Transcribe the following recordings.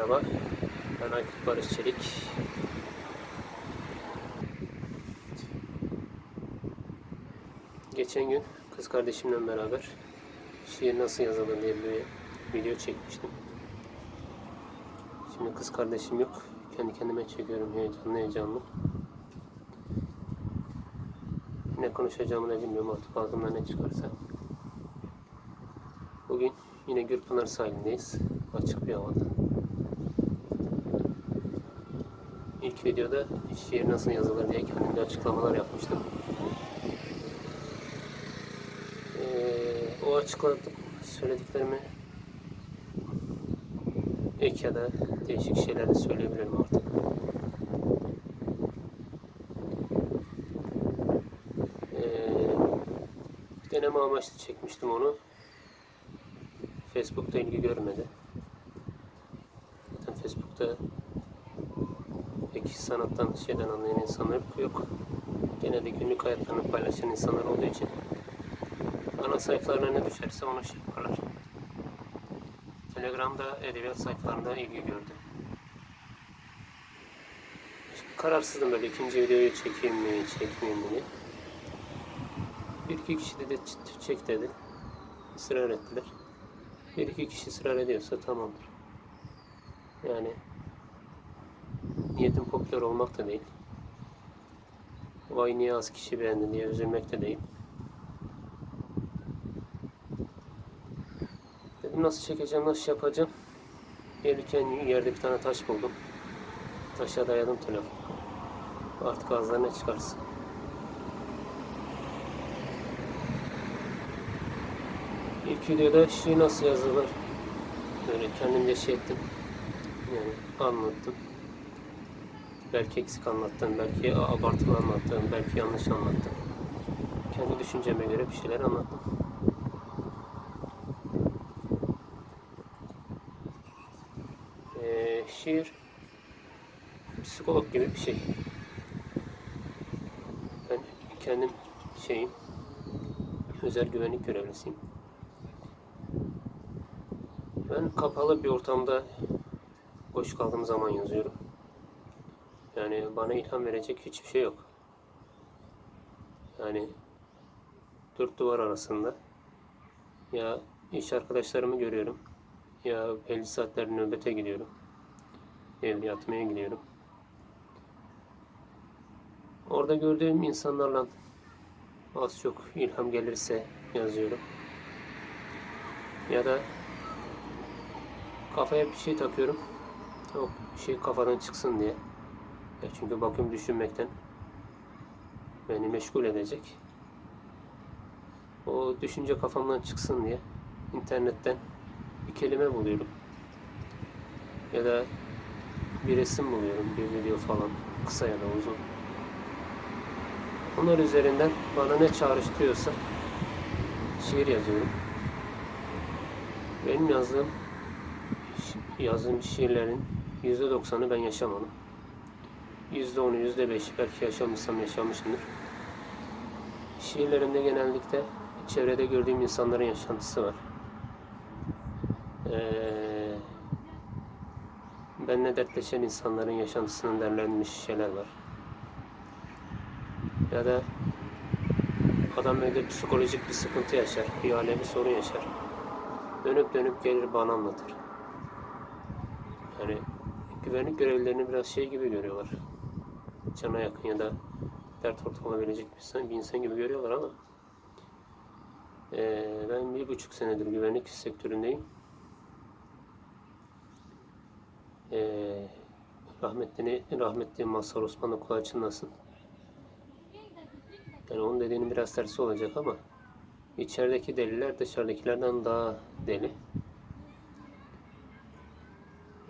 Merhaba, ben Aykut Barış Çelik. Geçen gün kız kardeşimle beraber şiir nasıl yazılır diye bir video çekmiştim. Şimdi kız kardeşim yok. Kendi kendime çekiyorum heyecanlı heyecanlı. Ne konuşacağımı da bilmiyorum artık ağzımdan ne çıkarsa. Bugün yine Gürpınar sahilindeyiz. Açık bir havada. İlk videoda şiir nasıl yazılır diye kendimde açıklamalar yapmıştım. Ee, o açıkladık söylediklerimi ek ya da değişik şeyler de söyleyebilirim artık. Ee, deneme amaçlı çekmiştim onu. Facebook'ta ilgi görmedi. Zaten Facebook'ta pek sanattan şeyden anlayan insanlar yok. Genelde günlük hayatlarını paylaşan insanlar olduğu için ana sayfalarına ne düşerse onu şey yaparlar. Telegram'da edebiyat sayfalarında ilgi gördü. Kararsızdım böyle ikinci videoyu çekeyim mi, çekmeyeyim mi diye. Bir iki kişi de ç- çek dedi. Israr ettiler. Bir iki kişi ısrar ediyorsa tamamdır. Yani niyetim popüler olmak da değil. Vay niye az kişi beğendi diye üzülmek de değil. Dedim nasıl çekeceğim, nasıl yapacağım. Gelirken yerde bir tane taş buldum. Taşa dayadım telefonu. Artık ağızlarına çıkarsın. İlk videoda şiir nasıl yazılır böyle kendimce şey ettim. Yani anlattım. Belki eksik anlattım, belki abartılı anlattım, belki yanlış anlattım. Kendi düşünceme göre bir şeyler anlattım. Ee, şiir psikolog gibi bir şey. Ben kendim şeyim, özel güvenlik görevlisiyim. Ben kapalı bir ortamda boş kaldığım zaman yazıyorum. Yani bana ilham verecek hiçbir şey yok. Yani dört duvar arasında ya iş arkadaşlarımı görüyorum ya belli saatler nöbete gidiyorum. Evde yatmaya gidiyorum. Orada gördüğüm insanlarla az çok ilham gelirse yazıyorum. Ya da kafaya bir şey takıyorum. O şey kafadan çıksın diye. Ya çünkü bakıyorum düşünmekten beni meşgul edecek. O düşünce kafamdan çıksın diye internetten bir kelime buluyorum. Ya da bir resim buluyorum, bir video falan, kısa ya da uzun. Onlar üzerinden bana ne çağrıştırıyorsa şiir yazıyorum. Benim yazdığım yazdığım şiirlerin %90'ı ben yaşamadım. %10'u, %5'i belki yaşamışsam yaşamışımdır. Şiirlerimde genellikle çevrede gördüğüm insanların yaşantısı var. Ee, benle dertleşen insanların yaşantısının derlenmiş şeyler var. Ya da adam evde psikolojik bir sıkıntı yaşar, bir alevi sorun yaşar. Dönüp dönüp gelir bana anlatır. Yani güvenlik görevlilerini biraz şey gibi görüyorlar. Cana yakın ya da dert ortak olabilecek bir insan, bir insan gibi görüyorlar ama eee, ben bir buçuk senedir güvenlik sektöründeyim. Eee rahmetli, rahmetli Mazhar Osman'la kulağı çınlasın. Yani onun dediğinin biraz tersi olacak ama içerideki deliler dışarıdakilerden daha deli.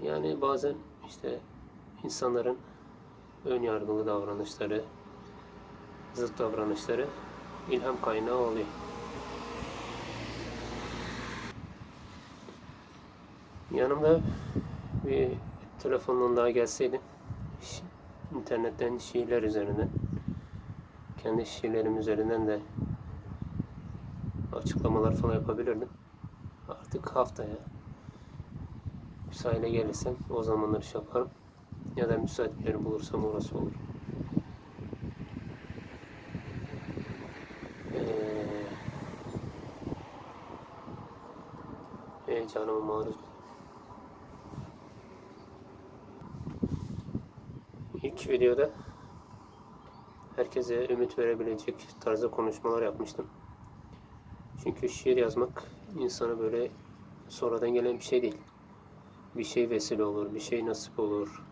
Yani bazen işte insanların ön yargılı davranışları, zıt davranışları ilham kaynağı oluyor. Yanımda bir telefondan daha gelseydi şi- internetten şiirler üzerinden kendi şiirlerim üzerinden de açıklamalar falan yapabilirdim. Artık haftaya sahile gelirsem o zamanları şey yaparım. Ya da müsait bir yer bulursam orası olur. Ee, heyecanıma maruz İlk videoda herkese ümit verebilecek tarzda konuşmalar yapmıştım. Çünkü şiir yazmak insana böyle sonradan gelen bir şey değil. Bir şey vesile olur, bir şey nasip olur.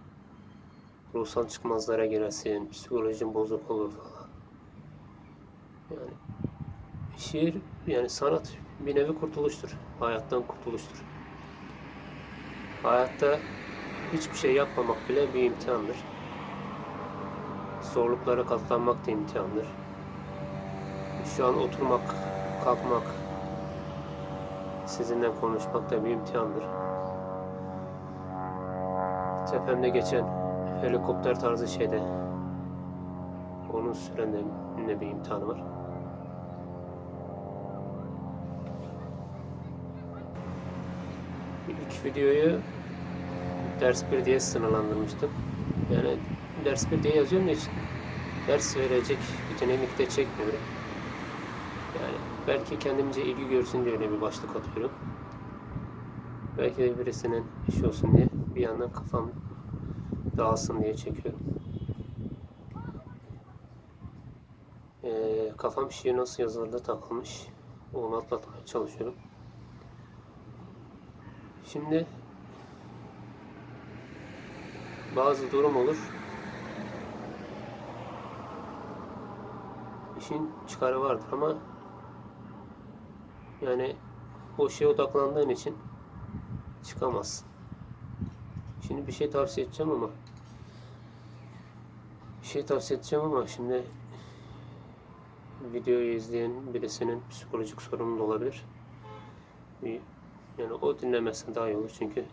Ruhsal çıkmazlara girersin, psikolojin bozuk olur falan. Yani şiir yani sanat bir nevi kurtuluştur. Hayattan kurtuluştur. Hayatta hiçbir şey yapmamak bile bir imtihandır. Zorluklara katlanmak da imtihandır. Şu an oturmak, kalkmak, sizinle konuşmak da bir imtihandır. Tepemde geçen helikopter tarzı şeyde onun süren de ne bir imtihanı var. İlk videoyu ders 1 diye sınırlandırmıştım. Yani ders 1 diye yazıyorum da hiç ders verecek de çekmiyorum. Yani belki kendimce ilgi görsün diye öyle bir başlık atıyorum. Belki de birisinin iş olsun diye bir yandan kafam dağılsın diye çekiyorum. Ee, kafam şiir nasıl yazılırda takılmış. Onu atlatmaya çalışıyorum. Şimdi bazı durum olur. İşin çıkarı vardır ama yani o şeye odaklandığın için çıkamazsın. Şimdi bir şey tavsiye edeceğim ama bir şey tavsiye edeceğim ama şimdi videoyu izleyen birisinin psikolojik sorunu da olabilir. Yani o dinlemezse daha iyi olur çünkü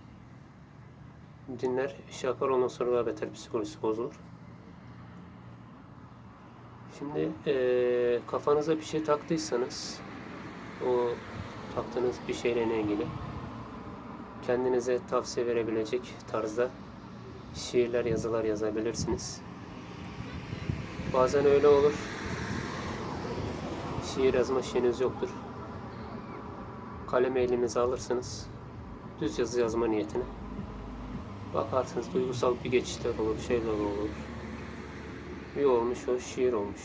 dinler şey yapar ondan sonra daha beter psikolojisi bozulur. Şimdi eee, kafanıza bir şey taktıysanız o taktığınız bir şeyle ilgili kendinize tavsiye verebilecek tarzda şiirler, yazılar yazabilirsiniz. Bazen öyle olur. Şiir yazma şeyiniz yoktur. Kalemi elinize alırsınız. Düz yazı yazma niyetine. Bakarsınız duygusal bir geçişler olur, şeyler olur. Bir olmuş o şiir olmuş.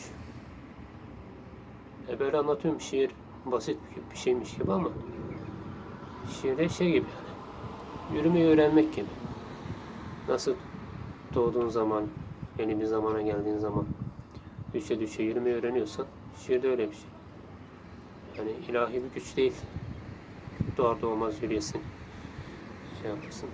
E böyle anlatıyorum şiir basit bir- şeymiş gibi ama şiirde şey gibi yani. Yürümeyi öğrenmek gibi. Nasıl doğduğun zaman, yeni bir zamana geldiğin zaman düşe düşe yürümeyi öğreniyorsan şiirde öyle bir şey. Yani ilahi bir güç değil. Doğar doğmaz yürüyesin. Şey yaparsın.